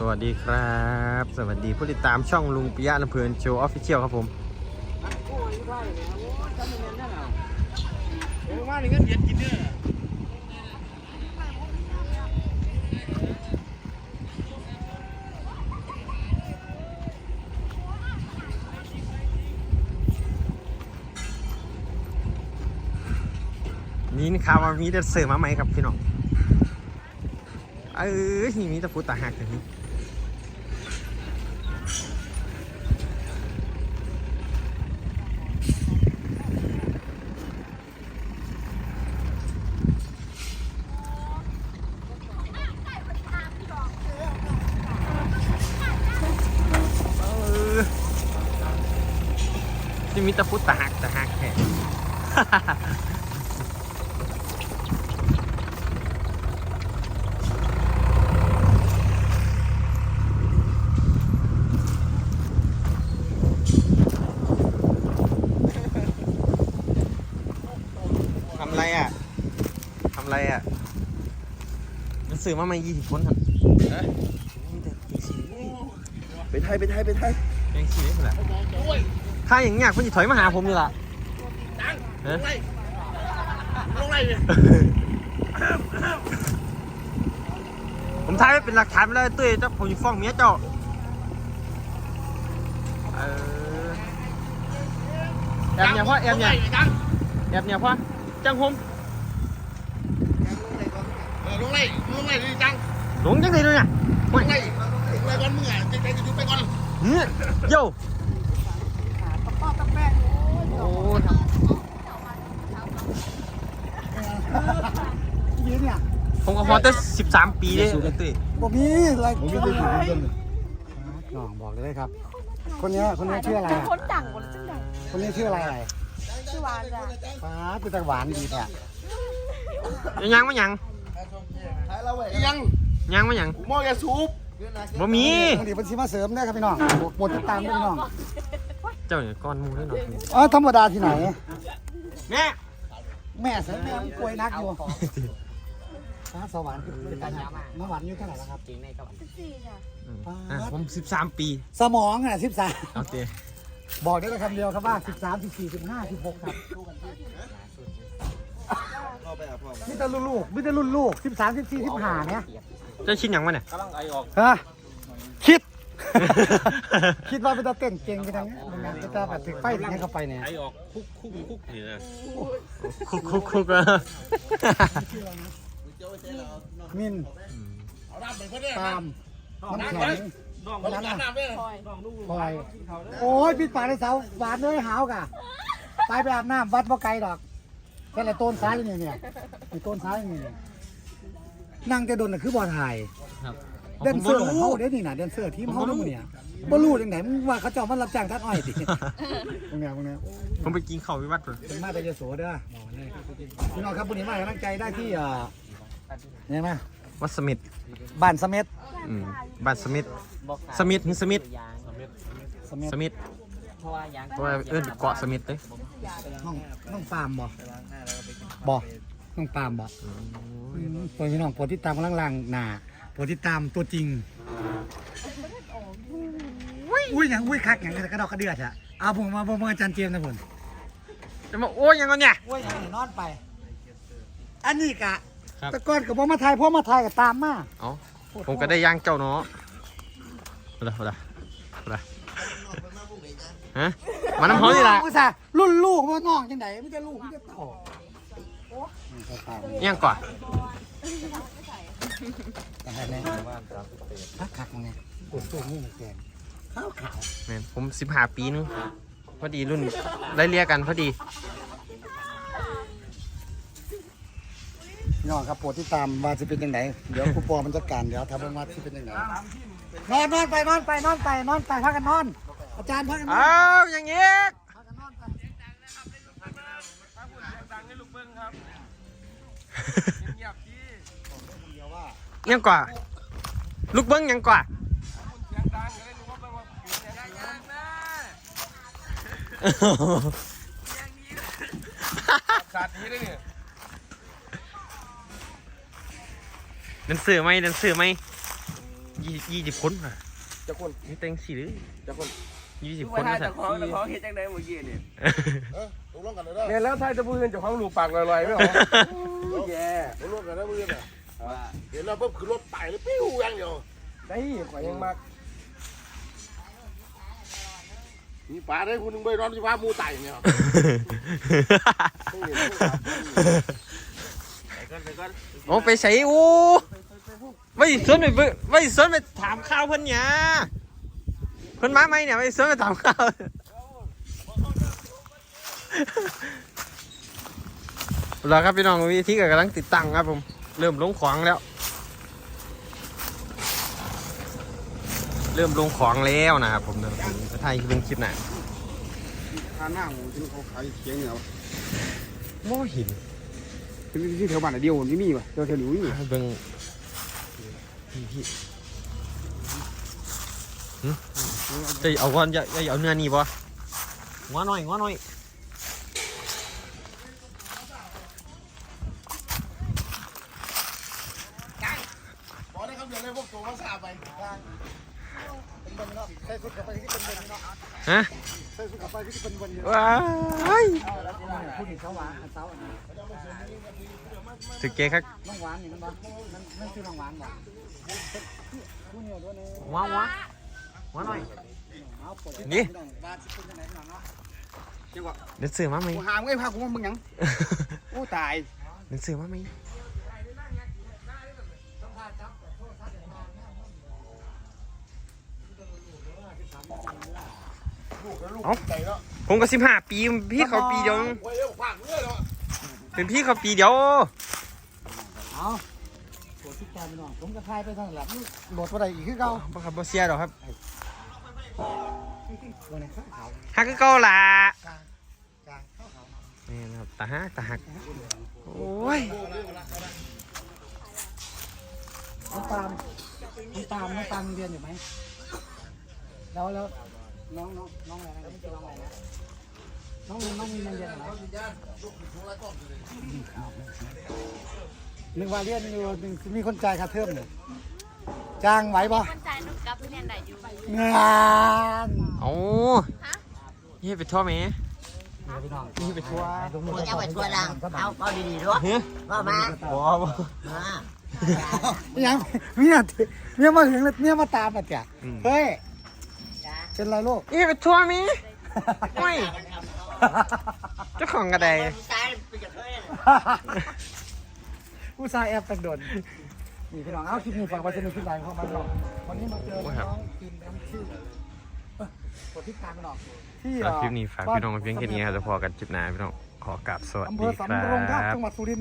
สวัสดีครับ สวัสดีผู้ติดตามช่องลุงปิยะลำเพลินโชว์ออฟฟิเชียลครับผมว่านี่ก็เย็นกินเนี่ยนี่นะครับว่ามีแต่เสริมมาไหมครับพี่น้องเออนี่มีแต่ผู้ตาหักอย่างนี้เออ ที่มีแต่ผู้ตาหักตาหักแค่ทำไรอะ ทำไรอะหนังสือมาไม่ยี่สิบคนครับมีแต่เพลงสีไปไทยไปไทยไปไทยเพลงสีนี่แหละ ถ้าอย่างเงี้ยคุณจะถอยมาหาผมนี่ล่ะดังฮะลงไรลงไรเนี่ยผมถ่ายไว้เป็นหลักฐานไปเลยตุ้ยเจ้าผมจะฟ้องเมียเจ้าเออแอบเนี่ยพ่อแอบเนี่ยดังแอบเนี่ยพ่อจังผมเออลงไรลงไรดิจังหลงจังเลยเนี่ยลงไรลงไรก่อนมึงอะใจใจจะไปก่อนเนี่ยโย่ โอ้ยืนเนี่ยผมก็พอตั้งสิบสามปีเลยตุ้ยบอกมีอะไรผมไม่ได้อยู่ด้วยกันน้องบอกเลยครับ คนนี้คนนี้ชื่ออะไรอะคนดังหมดจังไดคนนี้ชื่ออะไรอะชื่อวานจ้ะฟ้าเป็นตะหวานดีเนี่ยยังมายังยังยังมายังมอยาสูบบ่มีบางทีเป็นซีมาเสริมได้ครับพี่น้องบทติดตามด้วยพี่น้อง เจ้าเนี่ยก้อนหมูด้วยเนาะอ๋อธรรมดาที่ไหน แม่แม่เสริมแม่ป่วยนักอยู่ฟ้าสวรรค์เป็นการน้ำหวานอายู่เท่าไหร่แล้วครับสิบสี่จ้ะอะผมสิบสามปีสมองอะสิบสามเอาเตะบอกได้แต่คำเดียวครับว่าสิบสามสิบสี่สิบห้าสิบหกครับมิตรรุ่นลูกมิตรรุ่นลูกสิบสามสิบสี่สิบห้าเนี่ยเจ้าชิ้นยังวะเนี่ยฮะ คิดว่าเป็นตาเต้นเก่งไปทางนี้มันเป็นตาแบบถึงไฟถึงให้เข้าไปเนี่ยไอออกคุกคุกคุกนี่นะคุกคุกคุกอะมินเอาด้ามไปเนี่ยตามน้ำแข็งน้องน้ำน้ำเนี่ยคอยคอยโอ้ยปิดปากในเสาหวานเลยหาวกะไปไปอาบน้ำวัดบ่ไกลดอกแค่ไหนต้นซ้ายนี่เนี่ยไอ้ต้นซ้ายนี่เนี่ยนั่งจะโดนน่ะคือบอถ่ายครับ เดนเซอร์เฮาเด้นี่น่ะเดนเซอร์ทีมเฮาเด้อมื้อเนี่ยบ่รู้จังไดมึงว่าเขาเจ้ามารับจ้างตัดอ้อยติตรงเนี้ยตรงเนี้ยผมไปกินข้าววิวัฒน์เลยเป็นมาแต่ยโสเด้อพี่น้องครับวันนี้มาให้กำลังใจได้ที่เอ่อเนี่ยไหมวัดสมิธบ้านสเม็ดอืมบ้านสมิธสมิธหรือสมิธสเม็ดสมิธเพราะว่าเอิ้นเกาะสมิธเลยน้องน้องปาล์มบ่บ่น้องปาล์มบ่อืมตัวพี่น้องโปรดติดตามกำลังล่างหน้า โปรดติดตามตัวจริง อุ้ยหยังอุ้ยคักหยังกระดอกกระเดือดอะเอาผมมาผมมาอาจารย์เจมส์นะผมจะมาโอ้ยยังไงเนี่ย อุ้ยหยังนอนไป อันนี้กะครับ แตะก้อนกับพ่อมาไทยพ่อมาไทยกับตามมาเอ้าผมก็ได้ย่างเจ้าเนาะเอาละเอาละเอาละฮะมาน้ำหอมนี่ล่ะอุตส่าห์รุ่นลูกว่าน้องจังไดมันจะลูกมันจะต่อย่างก่อน แต่แน่พักคักมึงเนี่ยปวดตัวนี่มันแกงขาวขาวแม่นผมสิบห้าปีนึงพอดีรุ่นไล่เรียกกันพอดีพี่น้องครับโปรดติดตามว่าจะเป็นยังไงเดี๋ยวครูปอมันจัดการเดี๋ยวทำมาที่เป็นยังไงนอนนอนไปนอนไปนอนไปนอนไปพักกันนอน อาจารย์พักกันนอนอ้าวอย่างงี้พักกันนอนไปยั งกว่า ลูกเบิ้งยังกว่าขาดนี้ได้เนี่ยเดินสื่อไหมเดินสื่อไหมยี่ยี่สิบคนอะจะคนมีเต็งสี่หรือจะคนยี่สิบทุกคนท่านะสัจะตว์ของจะของเฮ็ดจังได๋เมื่อกี้นี่เออตกลงกันเลยเด้อเนี่ยแล้วถ้าจะพูดเรื่องเจ้าของลูกปากลอยๆไม่หรอแย่ตกลงกันแล้วมือ น่ะเห็นแล้วปุ๊บคือรถไต่เลยปิ้วอย่างเดียวได้ข่อยยังมากมีป่าได้คุณนึงไปร้อนที่ว่ามูไต่เนี่ยไปก่อนไปก่อนโอ้ไปใส่โอ้ไม่สวนไปเบิ่งไม่สวนไปถามข่าวเพิ่นเนี่ยเพิ่นมาไหมเนี่ยไม่สวนไปถามข่าวแล้วครับพี่น้องวิธีก็กำลังติดตั้งครับผม เริ่มลงของแล้ว เริ่มลงของแล้วนะครับผมเดี๋ยวผมจะถ่ายเป็นคลิปหน่ะทานหน้าหมูที่เขาขายเคียงเนี่ยโม่หินคือที่แถวบ้านเดียวนี่มีป่ะแถวแถวนี้มีเบิ่งพี่พี่หึจะเอาก่อนจะจะเอาเนื้อนี่ปะงัวหน่อยงัวหน่อย บอกได้คำเดียวเลยพวกตัวเขาสาไปเป็นบนเนาะใส่สุดกับไปที่เป็นบนเนาะฮะใส่สุดกับไปที่เป็นบนว้ายผู้หญิงเขาหวานเขาอันนี้ถึกเกครับน้องหวานนี่มันบ่มันมันคือน้องหวานบ่ผู้เหนียวด้วยนี่ว้าวว้างัวหน่อยเอาปวดนี่น้องบาดสิเดี๋ยวซื้อมาไหมหามไอ้พากูมามึงยังโอ้ตายเดี๋ยวซื้อมาไหม ลูกแล้วลูกไต่แล้วผมก็สิบห้าปีพี่เขาปีเดียวโอ้ยเอ้าฝากเงื่อนแล้วเป็นพี่เขาปีเดียวเอาปวดที่แกพี่น้องผมก็ทายไปทางหลังโหลดบ่ได้อีกคือเก่าบ่ครับบ่เสียดอกครับบ่ได้ขาวฮักคือเก่าล่ะกลางกลางขาวนี่นะครับตาฮักตาฮักโอ้ยน้ำตาลน้ำตาลน้ำตาลมีเรียนอยู่ไหมแล้วแล้ว น้องน้องน้องอะไรนะไม่ใช่น้องอะไรนะน้องน้องมีเรียนเรียนอะไรหนึ่งวันเรียนอยู่หนึ่งมีคนจ่ายค่าเทอมเนี่ยจ้างไหวปะมันใจนุกกับเรียนได้อยู่งานเอ้านี่ไปทั่วไหมนี่ไปทัวร์มึงจะไปทัวร์ดังเอาเอาดีๆด้วยเฮ้ยว่ามาว้าวมายังเมียเมียมาถึงแล้วเมียมาตามมาจ้ะเฮ้ย เป็นไรลูกนี่ไปทั่วไหมโอ้ยเจ้าของกระไดตายไปจากเฮ้ยผู้ชายแอบตังโดนนี่พี่น้อง เอาคลิปนี้ฝากไว้จะมีคลิปไหนเข้ามาหรอกวันนี้มาเจอน้องกินน้ำชื่อเอ้ยกดที่กลางหรอกที่ฝากคลิปนี้ฝากพี่น้องไว้เพียงแค่นี้ครับจะพอกันคลิปหน้าพี่น้องขอกราบสวัสอำเภดีอคสำโรงทาบรับจังหวัดสุรินทร์